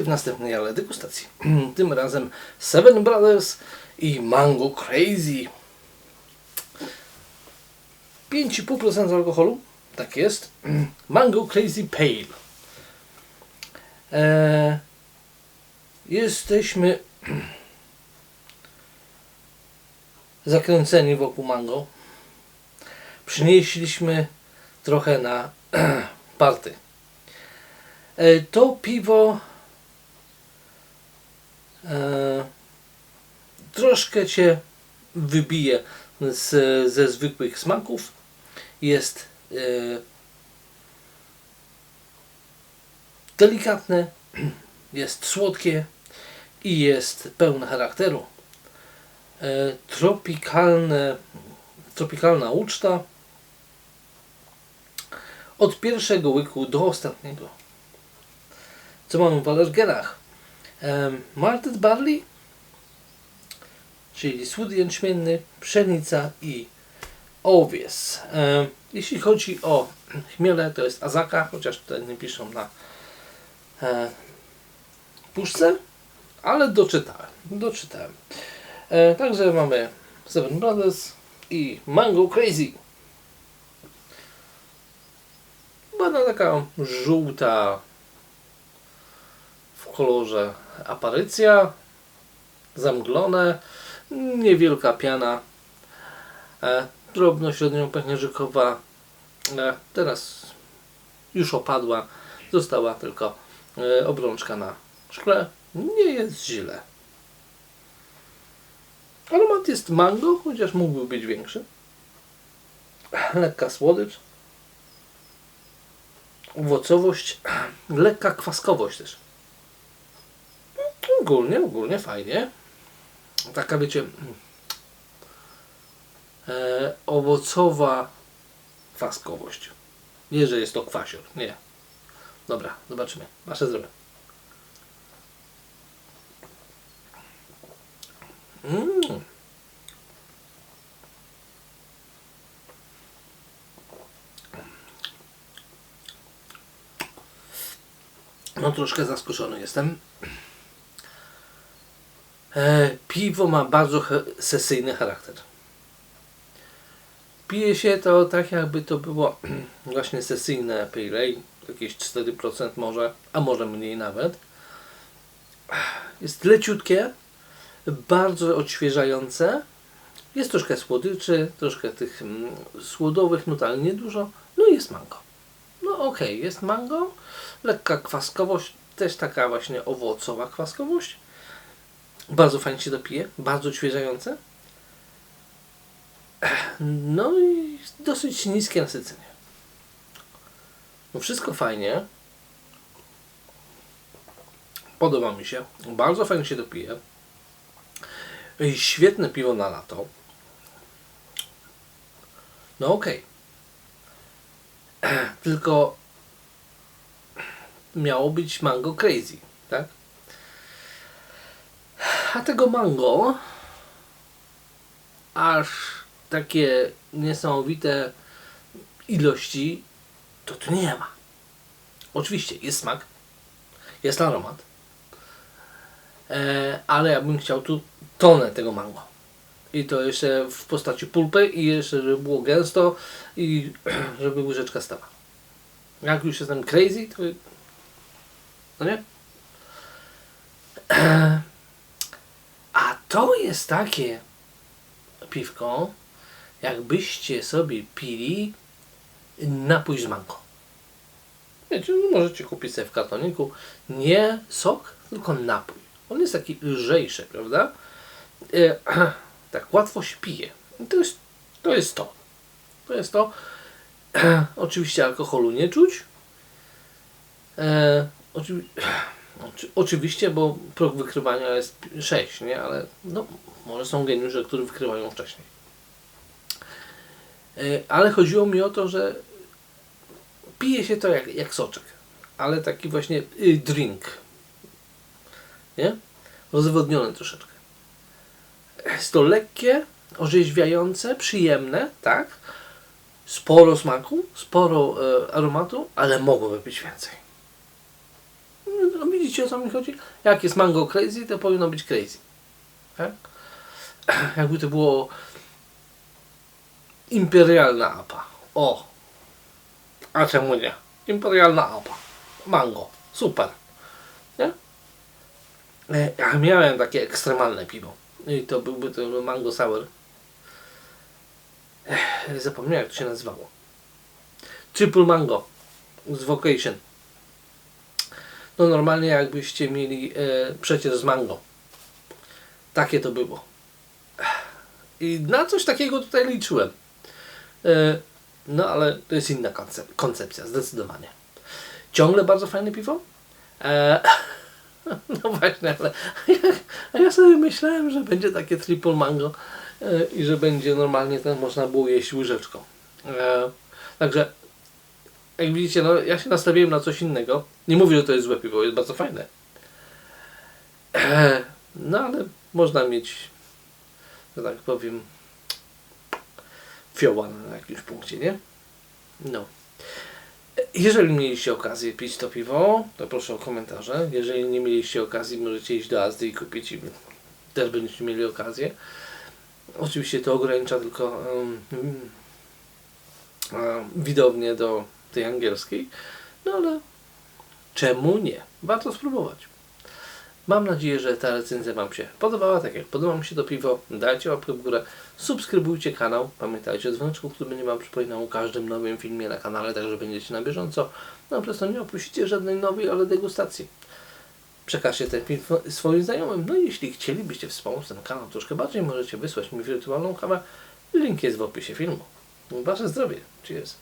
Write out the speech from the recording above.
W następnej ale degustacji. Tym razem Seven Brothers i Mango Crazy. 5,5% alkoholu. Tak jest. Mango Crazy Pale. Eee, jesteśmy zakręceni wokół mango. Przynieśliśmy trochę na party. E, To piwo troszkę cię wybije z, ze zwykłych smaków. Jest e, delikatne, jest słodkie i jest pełne charakteru. E, tropikalne, tropikalna uczta od pierwszego łyku do ostatniego. Co mamy w alergenach? Malted barley, czyli słód jęczmienny, pszenica i owies. Jeśli chodzi o chmiele, to jest azaka, chociaż tutaj nie piszą na puszce, ale doczytałem. doczytałem. Także mamy Seven Brothers i Mango Crazy. Była taka żółta w kolorze aparycja, zamglone, niewielka piana, e, drobno średnio pęcherzykowa, e, teraz już opadła, została tylko e, obrączka na szkle, nie jest źle. Aromat jest mango, chociaż mógłby być większy. Lekka słodycz. Owocowość, lekka kwaskowość też. Ogólnie, ogólnie fajnie. Taka wiecie, e, owocowa kwaskowość. Nie, że jest to kwasior, nie. Dobra, zobaczymy. Wasze zdrowie. Mm. No troszkę zaskoczony jestem. E, piwo ma bardzo sesyjny charakter. Pije się to tak jakby to było właśnie sesyjne pale ale, jakieś 4% może, a może mniej nawet. Jest leciutkie, bardzo odświeżające. Jest troszkę słodyczy, troszkę tych mm, słodowych nut, ale nie dużo. No i jest mango. No okej, jest mango. Lekka kwaskowość, też taka właśnie owocowa kwaskowość. Bardzo fajnie się dopije, bardzo odświeżające. No i dosyć niskie nasycenie. No wszystko fajnie. Podoba mi się. Bardzo fajnie się dopije. Świetne piwo na lato. No okej. Tylko miało być mango crazy, tak? A tego mango aż takie niesamowite ilości to tu nie ma. Oczywiście jest smak, jest aromat, e, ale ja bym chciał tu tonę tego mango. I to jeszcze w postaci pulpy i jeszcze żeby było gęsto i żeby łyżeczka stała. Jak już jestem crazy, to no nie? To jest takie piwko, jakbyście sobie pili napój z mango. Wiecie, no możecie kupić sobie w kartoniku nie sok, tylko napój. On jest taki lżejszy, prawda? E, tak łatwo się pije. To jest to. Jest to. to jest to. Oczywiście alkoholu nie czuć. E, oczywi- oczy- oczywiście, bo próg wykrywania jest 6, nie? Ale no, może są geniusze, którzy wykrywają wcześniej. E, ale chodziło mi o to, że pije się to jak, jak soczek, ale taki właśnie y, drink. Nie? Rozwodniony troszeczkę. Jest to lekkie, orzeźwiające, przyjemne, tak? Sporo smaku, sporo e, aromatu, ale mogłoby być więcej. No, widzicie o co mi chodzi? Jak jest mango crazy, to powinno być crazy. Tak? Jakby to było imperialna apa. O! A czemu nie? Imperialna apa. Mango. Super. Nie? E, Ja miałem takie ekstremalne piwo. I to byłby to mango sour. Ech, zapomniałem jak to się nazywało. Triple mango z Vocation. No normalnie jakbyście mieli e, przecież z mango. Takie to było. I na coś takiego tutaj liczyłem. E, no ale to jest inna koncep- koncepcja, zdecydowanie. Ciągle bardzo fajne piwo. E, no właśnie, ale ja, ja sobie myślałem, że będzie takie triple mango e, i że będzie normalnie ten można było jeść łyżeczką. E, także jak widzicie, no ja się nastawiłem na coś innego. Nie mówię, że to jest złe piwo, jest bardzo fajne. No ale można mieć, że tak powiem, fioła na jakimś punkcie, nie? No. Jeżeli mieliście okazję pić to piwo, to proszę o komentarze. Jeżeli nie mieliście okazji, możecie iść do Azdy i kupić i też będziecie mieli okazję. Oczywiście to ogranicza tylko um, um, widownię do tej angielskiej, no ale czemu nie? Warto spróbować. Mam nadzieję, że ta recenzja Wam się podobała. Tak jak podoba mi się to piwo, dajcie łapkę w górę, subskrybujcie kanał. Pamiętajcie o dzwoneczku, który będzie Wam przypominał o każdym nowym filmie na kanale, także będziecie na bieżąco. No przez to nie opuścicie żadnej nowej, ale degustacji. Przekażcie ten film swoim znajomym. No i jeśli chcielibyście wspomóc ten kanał troszkę bardziej, możecie wysłać mi wirtualną kawę. Link jest w opisie filmu. Wasze zdrowie. Cheers.